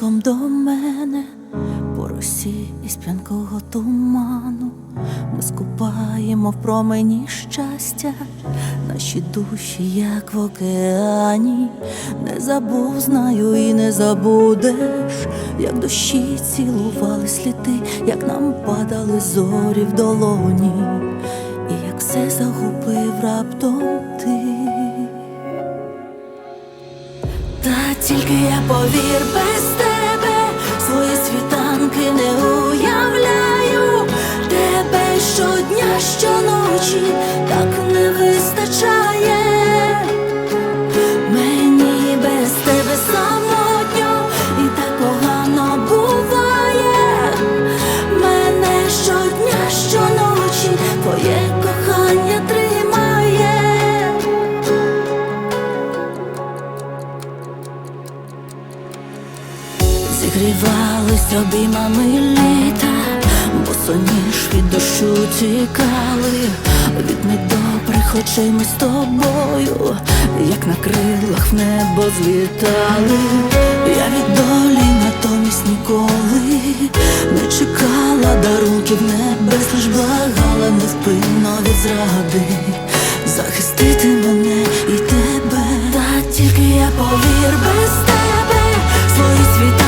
ранком до мене по росі із п'янкого туману. Ми скупаємо в промені щастя, наші душі, як в океані. Не забув, знаю і не забудеш, як дощі цілували сліди, як нам падали зорі в долоні, і як все загубив раптом ти. Та тільки я повір без тебе, щоночі так не вистачає. Мені без тебе самотньо і так погано буває. Мене щодня, щоночі твоє кохання тримає. Зігрівались обіймами соніж від дощу тікали, від недобрих очей ми з тобою, як на крилах в небо злітали. Я від долі натомість ніколи не чекала дарунків небес, лиш благала невпинно від зради захистити мене і тебе, та тільки я повір без тебе, свої світанки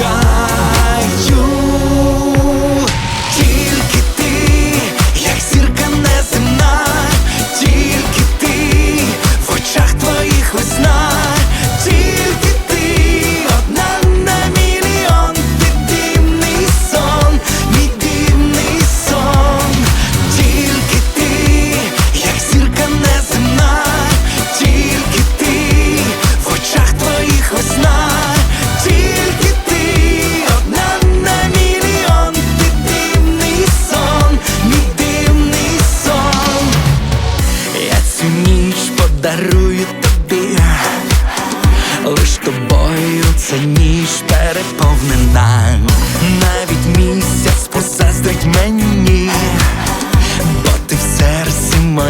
кохаю.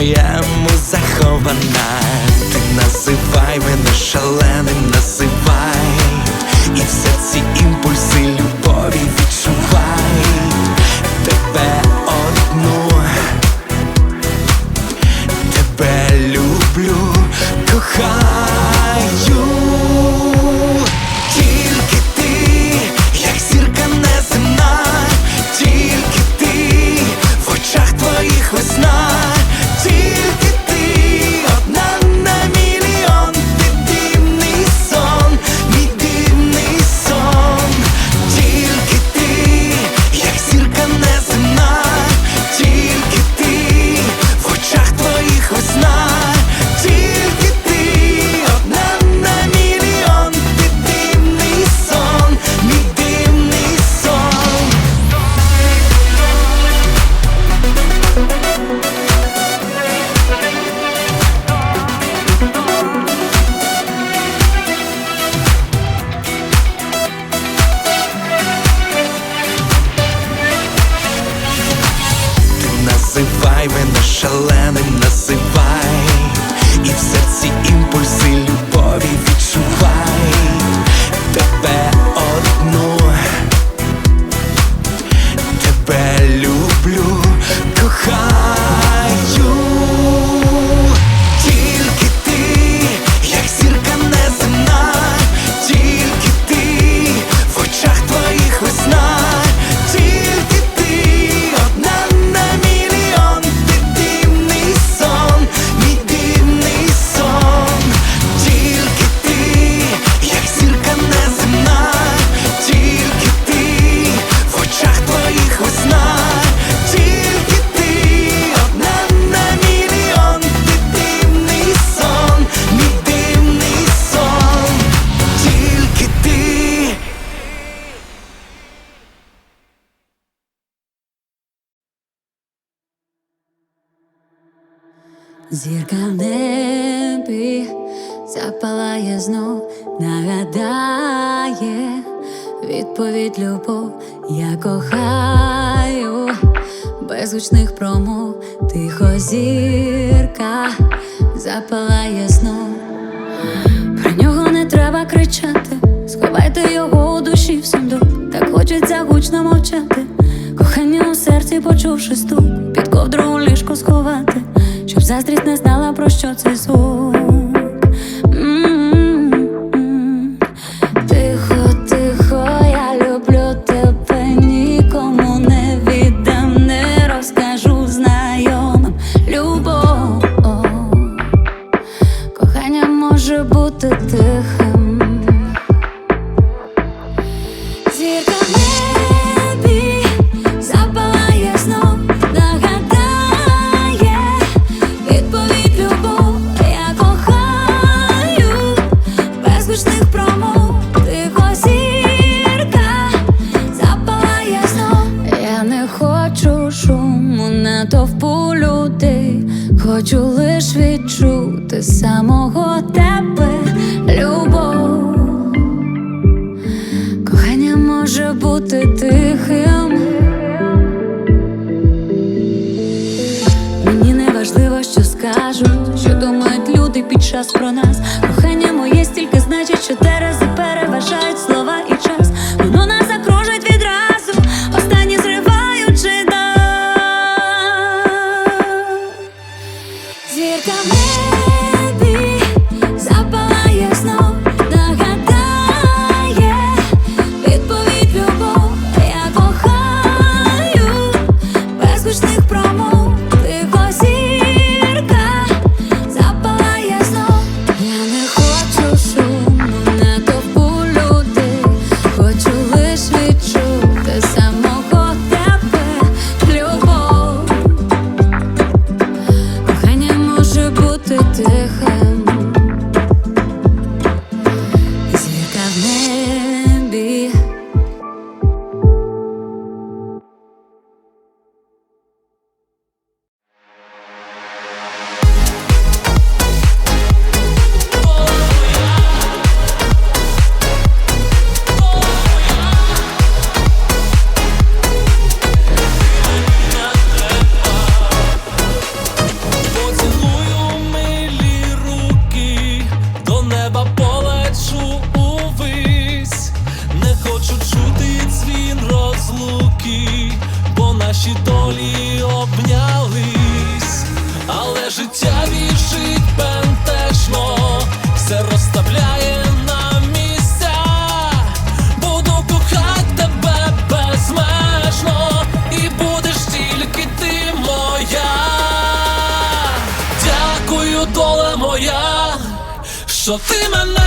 моєму захована, ти називай мене шале. світ любов, я кохаю без гучних промов, тихо зірка запалає сном. Про нього не треба кричати, сховайте його у душі в сундук, так хочеться гучно мовчати. Кохання у серці, почувши стук, під ковдру у ліжку сховати, щоб заздрість не знала, про що цей звук. натовпу людей, хочу лиш відчути самого тебе любов, кохання може бути тихим. Мені не важливо, що скажуть, що думають люди під час про нас. Кохання моє стільки значить, що зараз. Що ти мене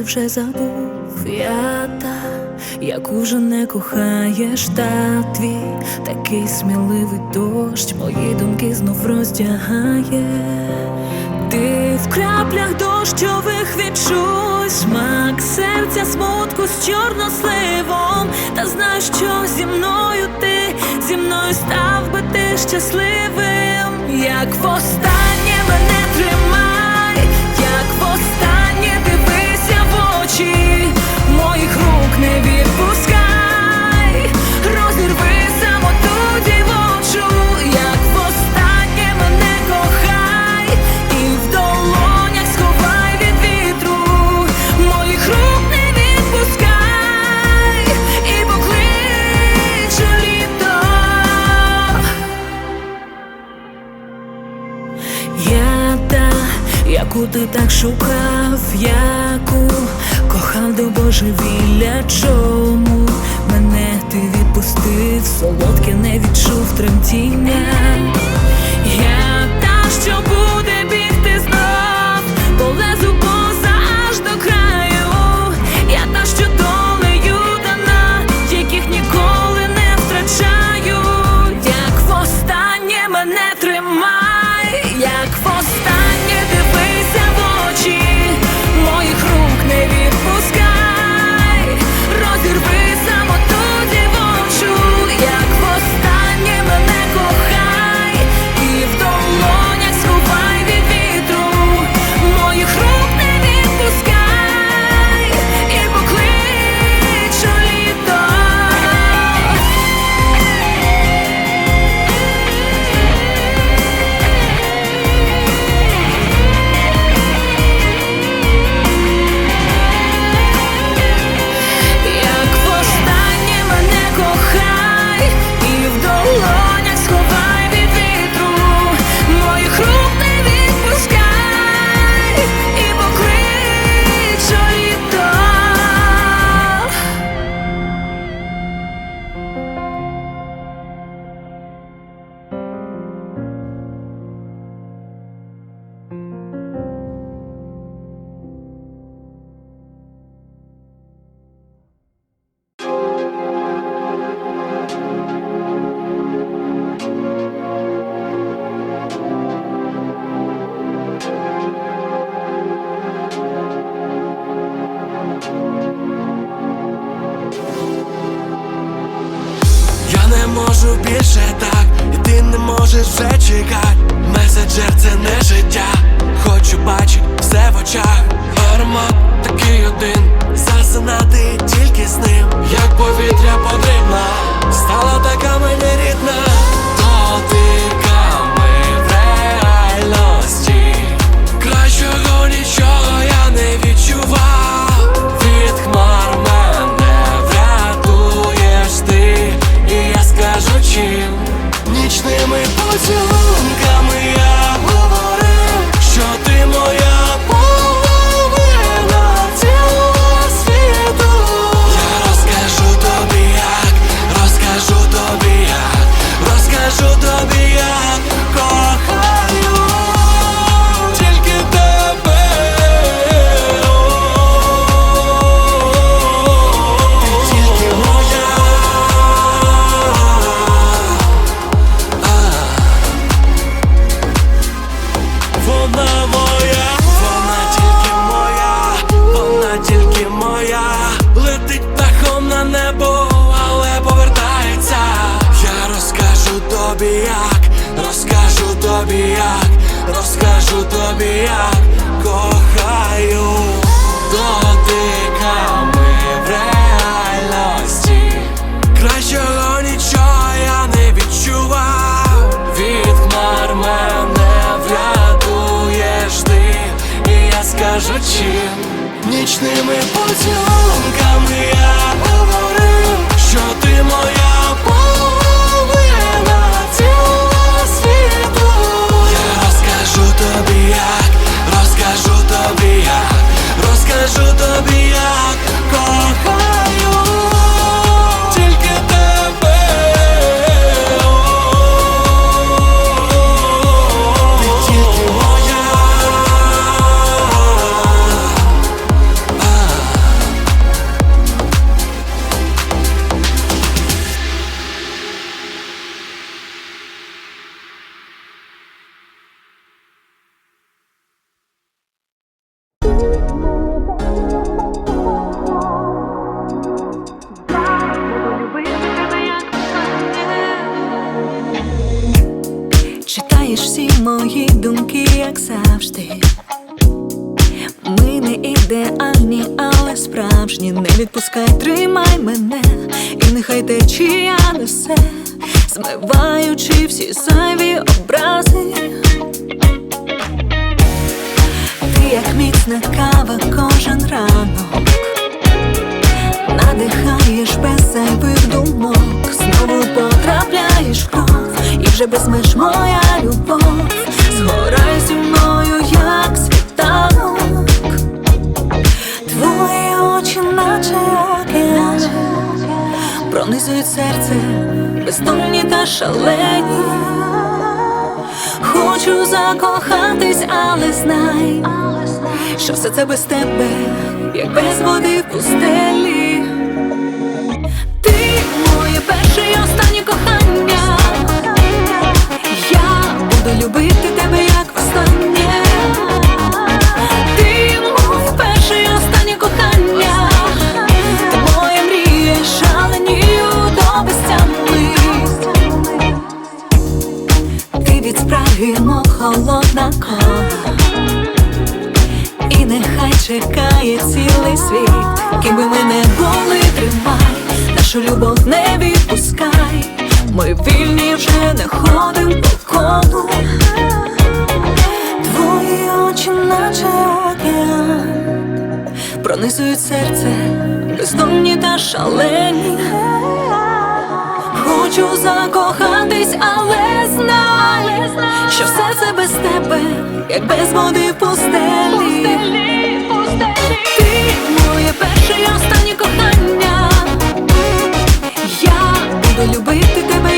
ти вже забув, я та, яку вже не кохаєш, та твій такий сміливий дощ, мої думки знов роздягає, ти в краплях дощових відчуй смак серця смутку з чорносливом, та знаєш, що зі мною ти, зі мною став би ти щасливим, як воста. Очі моїх рук не від. Як, розкажу тобі як, розкажу тобі як кохаю дотиками реальності. Кращого нічого я не відчував. Від хмар мене врятуєш ти. Я скажу чим? Нічними поцілунками я розкажу всі зайві образи. Ти як міцна кава кожен ранок. Надихаєш без зайвих думок, знову потрапляєш в кров, і вже без меж моя любов, згорай зі мною, як світанок, твої очі, наче океан, пронизують серце, бездомні та шалені. Хочу закохатись, але знай, що все це без тебе, як без води в пустелі. Ти моє перше і останнє кохання. Я буду любити Мов холодна кола І нехай чекає цілий світ. Ким би ми не були, тримай. Нашу любов не відпускай. Ми вільні вже не ходим по колу. Твої очі, наче океан Пронизують серце, бездомні та шалені Хочу закохатись, але знай, що все це без тебе, як без води в пустелі. Ти моє перше і останнє кохання. Я буду любити тебе,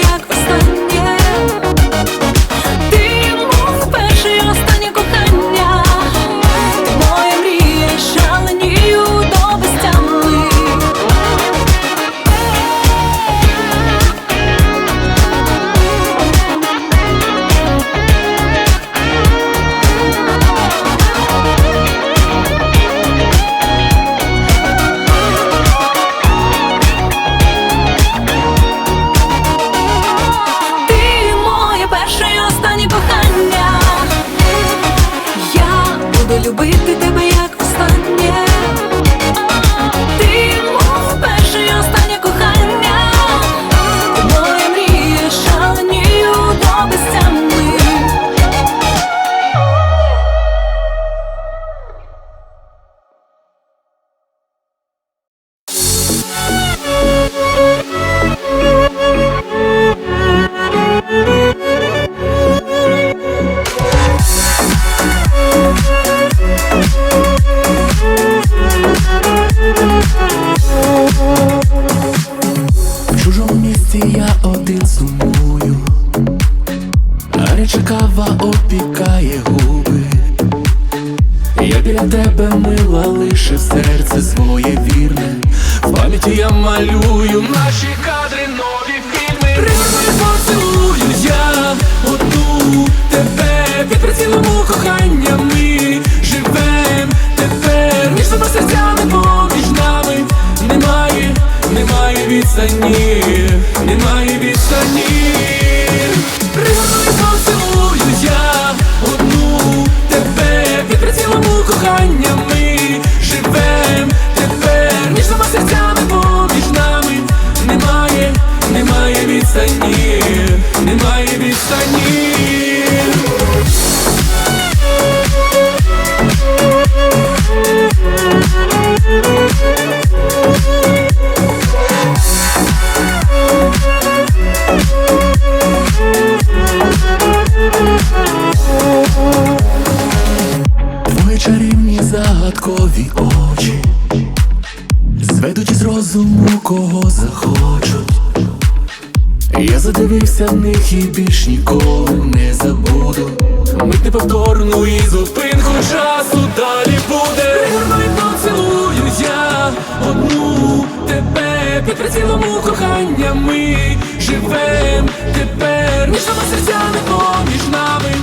Міжами серцями поміж нами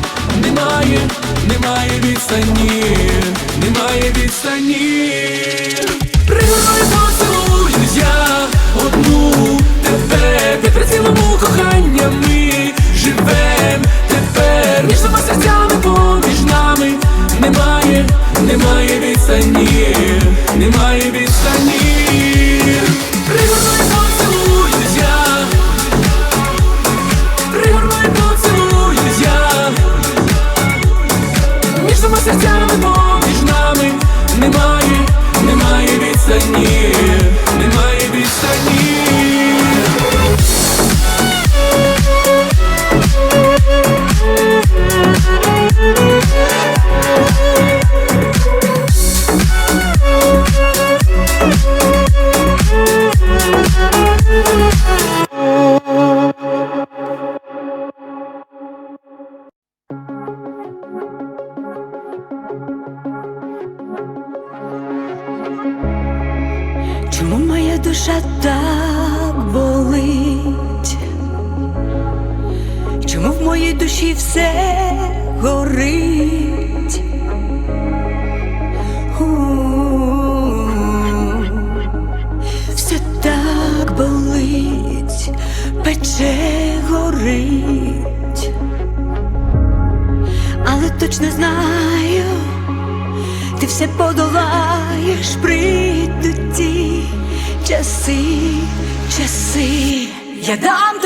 немає, немає відстані, немає відстані. Пригорою поцілуюсь я одну тебе, під прицілому кохання ми живем тепер. Між Міжними серцями поміж нами немає, немає відстані, немає відстані. серцями поміж нами немає, немає відстані, немає відстані. Ya da